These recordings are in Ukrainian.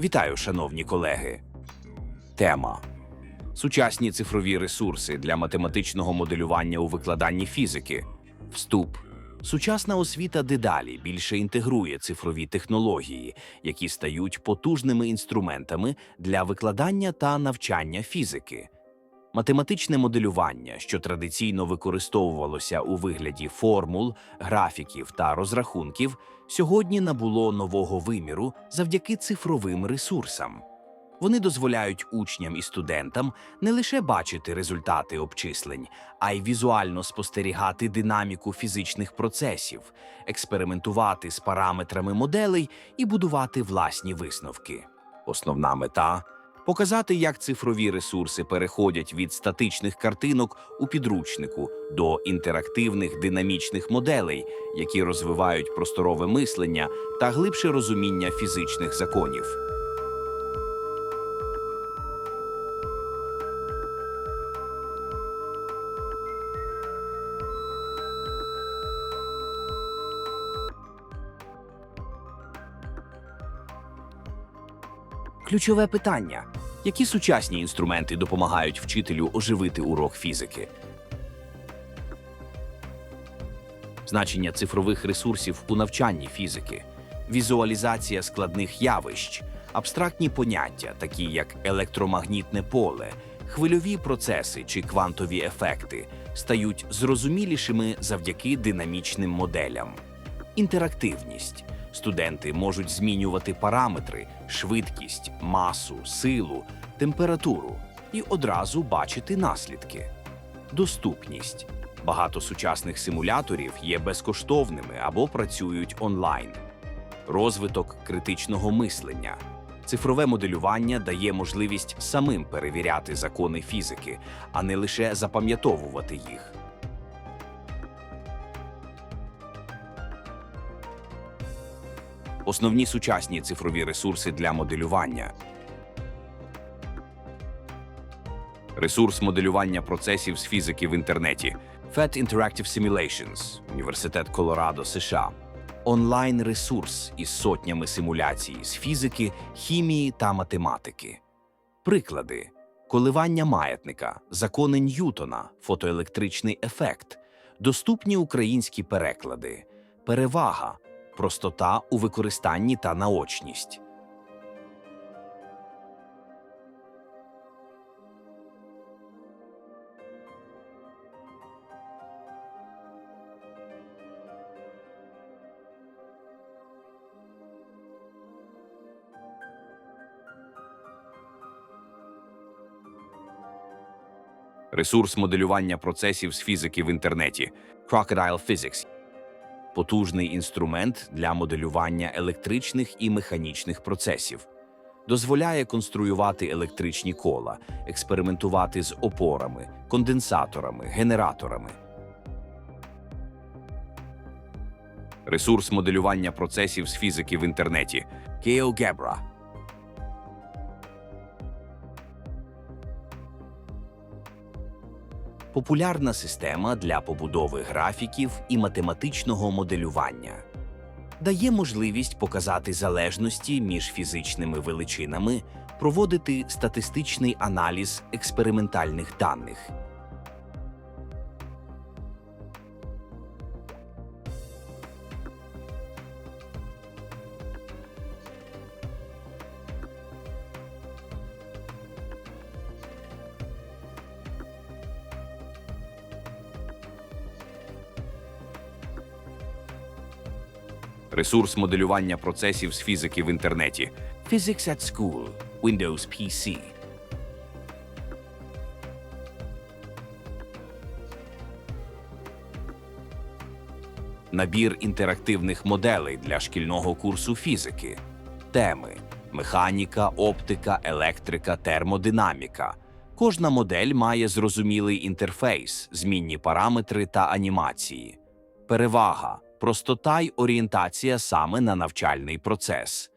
Вітаю, шановні колеги. Тема Сучасні цифрові ресурси для математичного моделювання у викладанні фізики. Вступ. Сучасна освіта дедалі більше інтегрує цифрові технології, які стають потужними інструментами для викладання та навчання фізики. Математичне моделювання, що традиційно використовувалося у вигляді формул, графіків та розрахунків, сьогодні набуло нового виміру завдяки цифровим ресурсам. Вони дозволяють учням і студентам не лише бачити результати обчислень, а й візуально спостерігати динаміку фізичних процесів, експериментувати з параметрами моделей і будувати власні висновки. Основна мета показати, як цифрові ресурси переходять від статичних картинок у підручнику до інтерактивних динамічних моделей, які розвивають просторове мислення та глибше розуміння фізичних законів. Ключове питання: які сучасні інструменти допомагають вчителю оживити урок фізики? Значення цифрових ресурсів у навчанні фізики, візуалізація складних явищ, абстрактні поняття, такі як електромагнітне поле, хвильові процеси чи квантові ефекти, стають зрозумілішими завдяки динамічним моделям. Інтерактивність. Студенти можуть змінювати параметри, швидкість, масу, силу, температуру і одразу бачити наслідки. Доступність. Багато сучасних симуляторів є безкоштовними або працюють онлайн. Розвиток критичного мислення. Цифрове моделювання дає можливість самим перевіряти закони фізики, а не лише запам'ятовувати їх. Основні сучасні цифрові ресурси для моделювання. Ресурс моделювання процесів з фізики в інтернеті. FET Interactive Simulations, Університет Колорадо, США. Онлайн-ресурс із сотнями симуляцій з фізики, хімії та математики. Приклади: коливання маятника, закони Ньютона, фотоелектричний ефект, доступні українські переклади, перевага, простота у використанні та наочність. Ресурс моделювання процесів з фізики в інтернеті Crocodile Physics потужний інструмент для моделювання електричних і механічних процесів. Дозволяє конструювати електричні кола, експериментувати з опорами, конденсаторами, генераторами. Ресурс моделювання процесів з фізики в інтернеті GeoGebra. Популярна система для побудови графіків і математичного моделювання. Дає можливість показати залежності між фізичними величинами, проводити статистичний аналіз експериментальних даних. Ресурс моделювання процесів з фізики в інтернеті Physics at School Windows PC. Набір інтерактивних моделей для шкільного курсу фізики. Теми: механіка, оптика, електрика, термодинаміка. Кожна модель має зрозумілий інтерфейс, змінні параметри та анімації. Перевага простота й орієнтація саме на навчальний процес.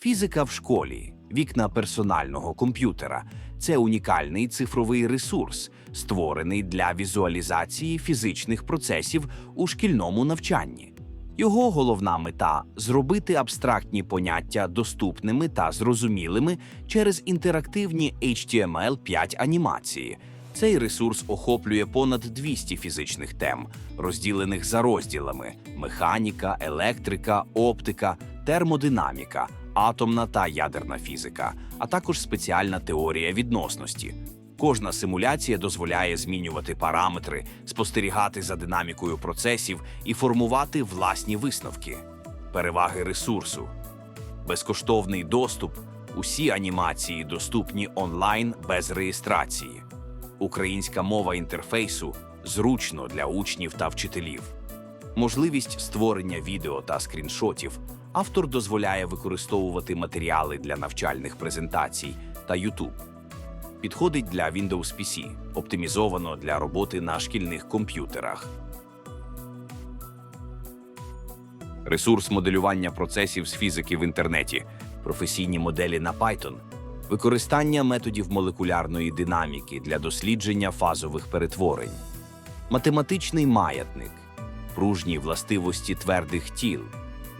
Фізика в школі вікна персонального комп'ютера. Це унікальний цифровий ресурс, створений для візуалізації фізичних процесів у шкільному навчанні. Його головна мета зробити абстрактні поняття доступними та зрозумілими через інтерактивні HTML5 анімації. Цей ресурс охоплює понад 200 фізичних тем, розділених за розділами: механіка, електрика, оптика, термодинаміка, атомна та ядерна фізика, а також спеціальна теорія відносності. Кожна симуляція дозволяє змінювати параметри, спостерігати за динамікою процесів і формувати власні висновки. Переваги ресурсу. Безкоштовний доступ. Усі анімації доступні онлайн без реєстрації. Українська мова інтерфейсу зручно для учнів та вчителів. Можливість створення відео та скріншотів. Автор дозволяє використовувати матеріали для навчальних презентацій та YouTube. Підходить для Windows PC, оптимізовано для роботи на шкільних комп'ютерах. Ресурс моделювання процесів з фізики в інтернеті, професійні моделі на Python, використання методів молекулярної динаміки для дослідження фазових перетворень, математичний маятник, пружні властивості твердих тіл,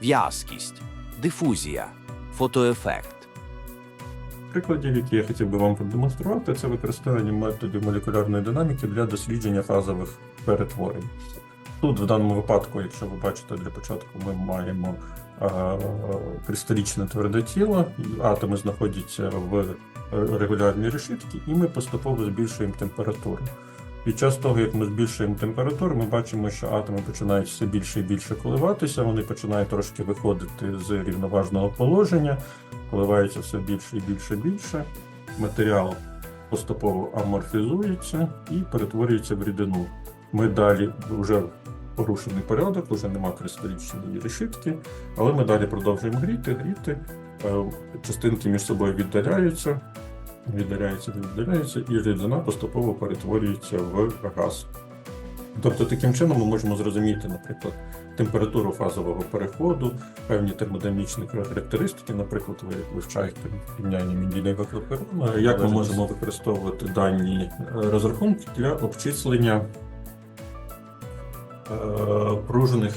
в'язкість, дифузія, фотоефект. Прикладів, які я хотів би вам продемонструвати, це використання методів молекулярної динаміки для дослідження фазових перетворень. Тут, в даному випадку, якщо ви бачите для початку, ми маємо е, кристалічне тверде тіло, атоми знаходяться в е, регулярній решітці, і ми поступово збільшуємо температуру. Під час того, як ми збільшуємо температуру, ми бачимо, що атоми починають все більше і більше коливатися, вони починають трошки виходити з рівноважного положення, коливаються все більше і більше і більше. Матеріал поступово аморфізується і перетворюється в рідину. Ми далі вже порушений порядок, вже нема кристалічної решітки, але ми далі продовжуємо гріти, гріти. Е, Частинки між собою віддаляються, віддаляються, віддаляються, і рідина поступово перетворюється в газ. Тобто таким чином ми можемо зрозуміти, наприклад, температуру фазового переходу, певні термодинамічні характеристики, наприклад, ви вивчаєте рівняння Менділєєва Клаперона, як ми можемо використовувати дані е, розрахунки для обчислення е, пружних.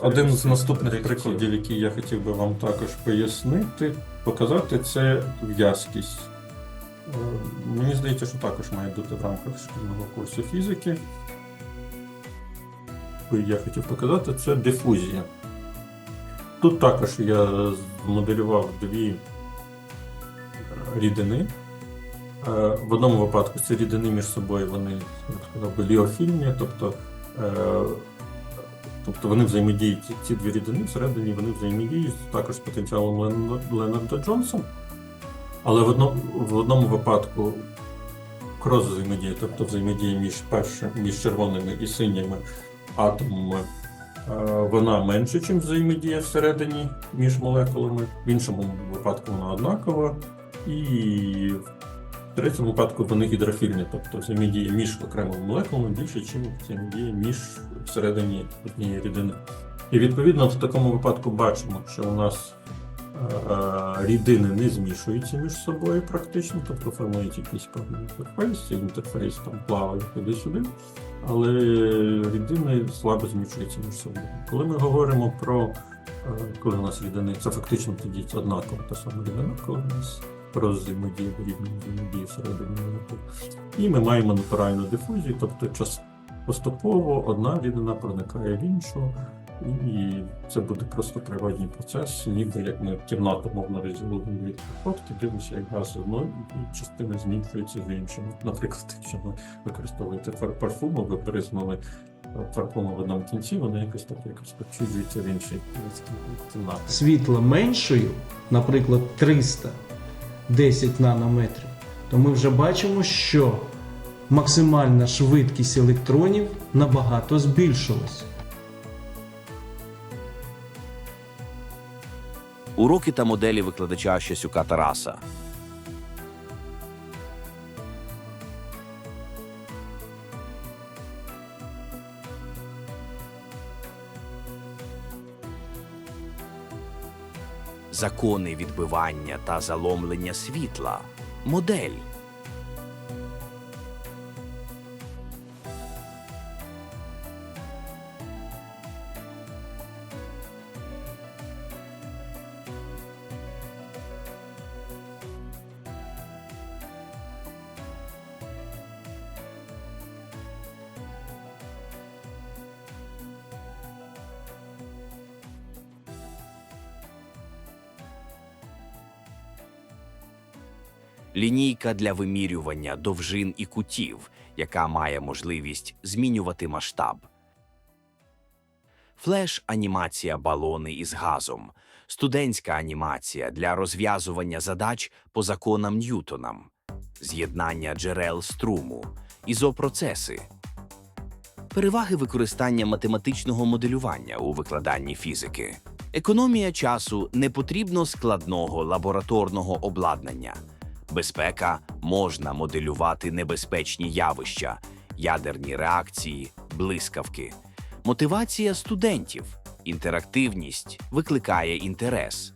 Один з наступних прикладів, який я хотів би вам також пояснити, показати, це в'язкість. Е, Мені здається, що також має бути в рамках шкільного курсу фізики. Я хотів показати, це дифузія. Тут також я змоделював дві рідини. Е, В одному випадку ці рідини між собою вони я ліофільні, тобто, е, тобто вони взаємодіють, ці- дві рідини всередині вони взаємодіють також з потенціалом Лен- Ленарда Джонса. Але в одному, в одному випадку крос взаємодія, тобто взаємодія між першим, між червоними і синіми атомами, е, вона менше, ніж взаємодія всередині між молекулами. В іншому випадку вона однакова. І в третьому випадку вони гідрофільні, тобто взаємодія між окремими молекулами більше, ніж взаємодія між всередині однієї рідини. І відповідно в такому випадку бачимо, що у нас рідини не змішуються між собою практично, тобто формують якийсь певний інтерфейс, інтерфейс там плаває туди-сюди, але рідини слабо змішуються між собою. Коли ми говоримо про е, коли у нас рідини, це фактично тоді однакова та сама рідина, коли у нас про взаємодію рідної взаємодії всередині молекул. І ми маємо натуральну дифузію, тобто час поступово одна рідина проникає в іншу, і це буде просто природній процес, ніби як ми кімнату мовно розділили від фотки, дивимося, як газ з одної частини змінюється з іншою. Наприклад, якщо ви використовуєте пар- парфуми, ви бризнули е, парфуму в кінці, вони якось так якось почуджуються в іншій кімнаті. світла меншою, наприклад, 310 нанометрів, то ми вже бачимо, що максимальна швидкість електронів набагато збільшилась. Уроки та моделі викладача Щасюка Тараса. закони відбивання та заломлення світла, модель. Лінійка для вимірювання довжин і кутів, яка має можливість змінювати масштаб. Флеш-анімація балони із газом, студентська анімація для розв'язування задач по законам Ньютонам, з'єднання джерел струму, ізопроцеси. Переваги використання математичного моделювання у викладанні фізики. Економія часу не потрібно складного лабораторного обладнання. Безпека можна моделювати небезпечні явища, ядерні реакції, блискавки. Мотивація студентів, інтерактивність викликає інтерес.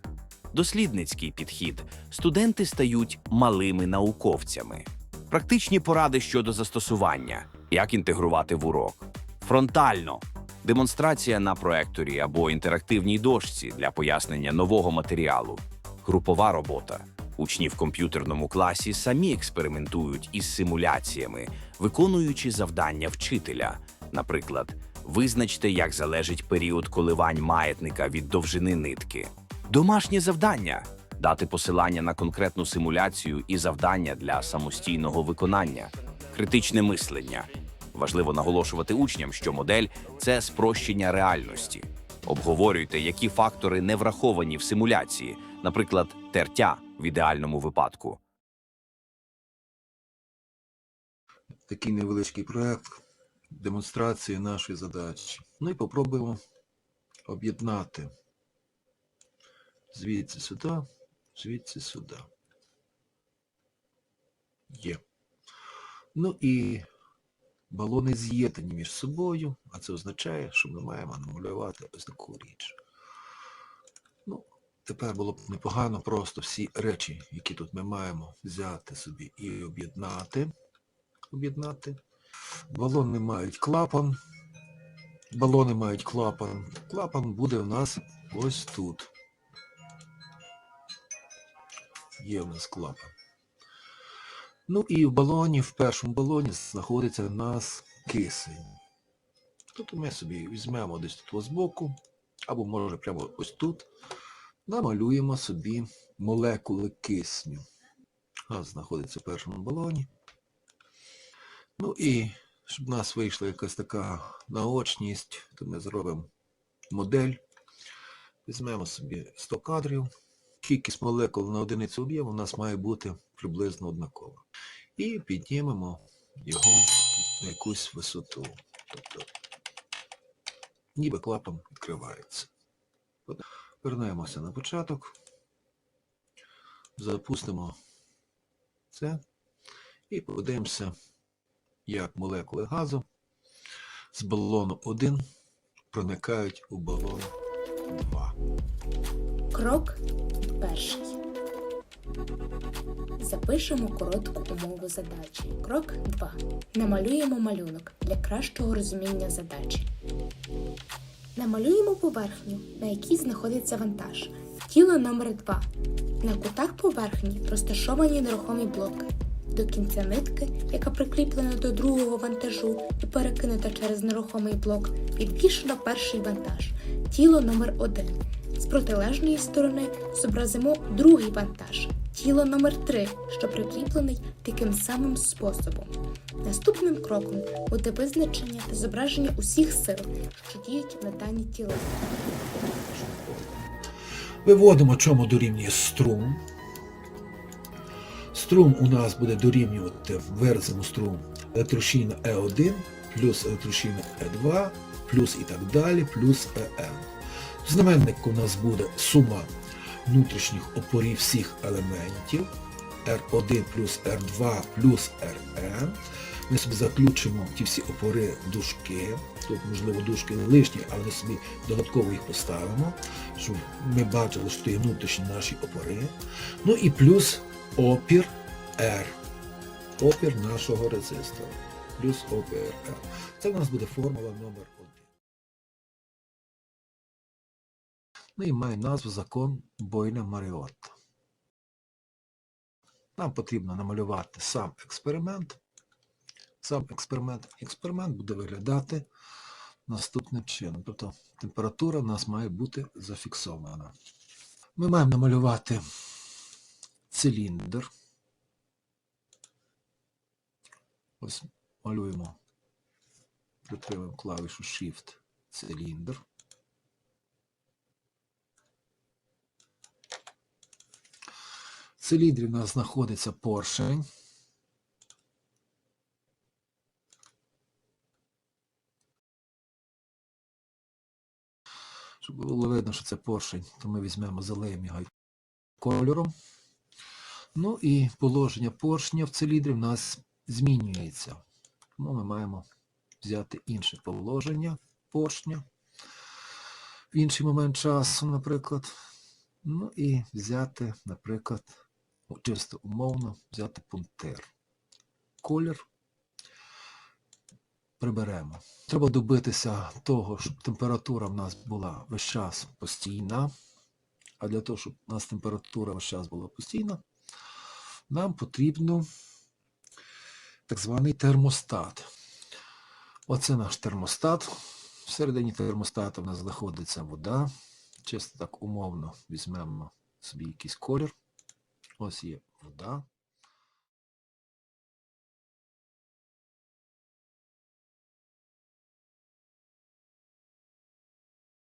Дослідницький підхід. Студенти стають малими науковцями. Практичні поради щодо застосування, як інтегрувати в урок. Фронтально демонстрація на проекторі або інтерактивній дошці для пояснення нового матеріалу. Групова робота. Учні в комп'ютерному класі самі експериментують із симуляціями, виконуючи завдання вчителя. Наприклад, визначте, як залежить період коливань маятника від довжини нитки. Домашнє завдання дати посилання на конкретну симуляцію і завдання для самостійного виконання. Критичне мислення. Важливо наголошувати учням, що модель це спрощення реальності. Обговорюйте, які фактори не враховані в симуляції, наприклад, тертя в ідеальному випадку. такий невеличкий проект демонстрації нашої задачі. Ну і попробуємо об'єднати звідси сюди, звідси сюди. Є. Ну і балони з'єднані між собою, а це означає, що ми маємо намалювати ось таку річ. Тепер було б непогано просто всі речі, які тут ми маємо, взяти собі і об'єднати об'єднати. Балони мають клапан. Балони мають клапан. Клапан буде у нас ось тут. Є у нас клапан. Ну і в балоні, в першому балоні знаходиться у нас кисень. Тобто ми собі візьмемо десь тут збоку, або може прямо ось тут, намалюємо собі молекули кисню. Газ знаходиться в першому балоні. Ну і щоб в нас вийшла якась така наочність, то ми зробимо модель. Візьмемо собі 100 кадрів. Кількість молекул на одиницю об'єму у нас має бути приблизно однакова. І піднімемо його на якусь висоту. Тобто, ніби клапан відкривається. Вернемося на початок. Запустимо це і подивимося як молекули газу з балону 1 проникають у балон 2. Крок перший. Запишемо коротку умову задачі. Крок 2. Намалюємо малюнок для кращого розуміння задачі. Намалюємо поверхню, на якій знаходиться вантаж. Тіло номер 2 На кутах поверхні розташовані нерухомі блоки. До кінця нитки, яка прикріплена до другого вантажу і перекинута через нерухомий блок, підвішено перший вантаж тіло номер 1 З протилежної сторони зобразимо другий вантаж тіло номер 3 що прикріплений таким самим способом. Наступним кроком буде визначення та зображення усіх сил, що діють на дані тіла. Виводимо, чому дорівнює струм. Струм у нас буде дорівнювати в верхньому струм електрощільна Е1 плюс електрощільна Е2 плюс і так далі, плюс ЕН. В знаменнику у нас буде сума внутрішніх опорів всіх елементів. R1 плюс R2 плюс Rn. Ми собі заключимо ті всі опори дужки. Тут, можливо, дужки не лишні, але ми собі додатково їх поставимо, щоб ми бачили, що є внутрішні наші опори. Ну і плюс опір R. Опір нашого резистора. Плюс опір R. Це в нас буде формула номер Ну і має назву закон Бойля Маріотта. Нам потрібно намалювати сам експеримент. Сам експеримент. Експеримент буде виглядати наступним чином. Тобто температура в нас має бути зафіксована. Ми маємо намалювати циліндр. Ось малюємо, притримуємо клавішу Shift циліндр. Циліндрі в нас знаходиться поршень. Щоб було видно, що це поршень, то ми візьмемо залеємо його кольором. Ну і положення поршня в циліндрі в нас змінюється. Тому ми маємо взяти інше положення поршня в інший момент часу, наприклад. Ну і взяти, наприклад, чисто умовно, взяти пунктир. Колір приберемо. Треба добитися того, щоб температура в нас була весь час постійна. А для того, щоб у нас температура весь час була постійна, нам потрібно так званий термостат. Оце наш термостат. Всередині термостата в нас знаходиться вода. Чисто так умовно візьмемо собі якийсь колір. Ось є вода.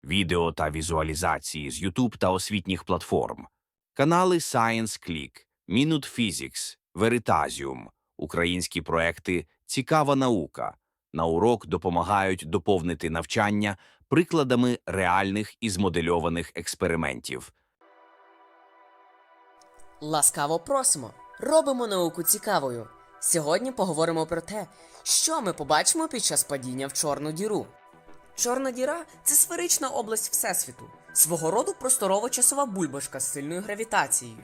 відео та візуалізації з YouTube та освітніх платформ, канали Science Click, Minute Physics, Veritasium, українські проекти Цікава наука. На урок допомагають доповнити навчання прикладами реальних і змодельованих експериментів. Ласкаво просимо! Робимо науку цікавою. Сьогодні поговоримо про те, що ми побачимо під час падіння в чорну діру. Чорна діра це сферична область Всесвіту, свого роду просторово-часова бульбашка з сильною гравітацією.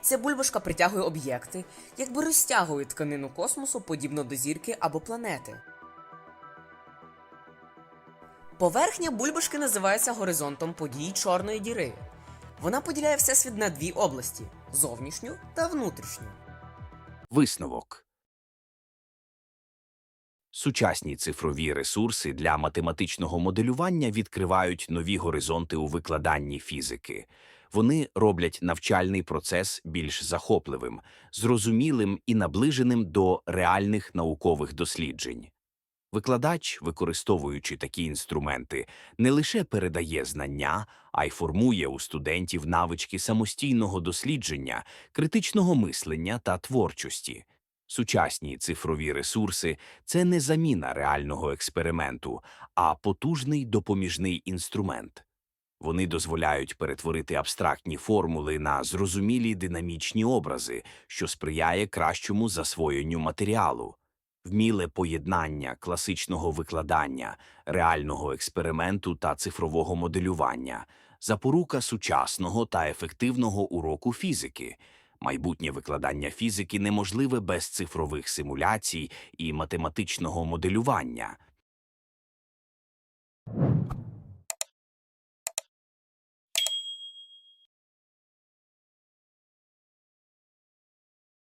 Ця бульбашка притягує об'єкти, якби розтягує тканину космосу подібно до зірки або планети. Поверхня бульбашки називається горизонтом подій Чорної діри. Вона поділяє всесвіт на дві області зовнішню та внутрішню. Висновок Сучасні цифрові ресурси для математичного моделювання відкривають нові горизонти у викладанні фізики. Вони роблять навчальний процес більш захопливим, зрозумілим і наближеним до реальних наукових досліджень. Викладач, використовуючи такі інструменти, не лише передає знання, а й формує у студентів навички самостійного дослідження, критичного мислення та творчості. Сучасні цифрові ресурси це не заміна реального експерименту, а потужний допоміжний інструмент. Вони дозволяють перетворити абстрактні формули на зрозумілі динамічні образи, що сприяє кращому засвоєнню матеріалу вміле поєднання класичного викладання, реального експерименту та цифрового моделювання, запорука сучасного та ефективного уроку фізики. Майбутнє викладання фізики неможливе без цифрових симуляцій і математичного моделювання.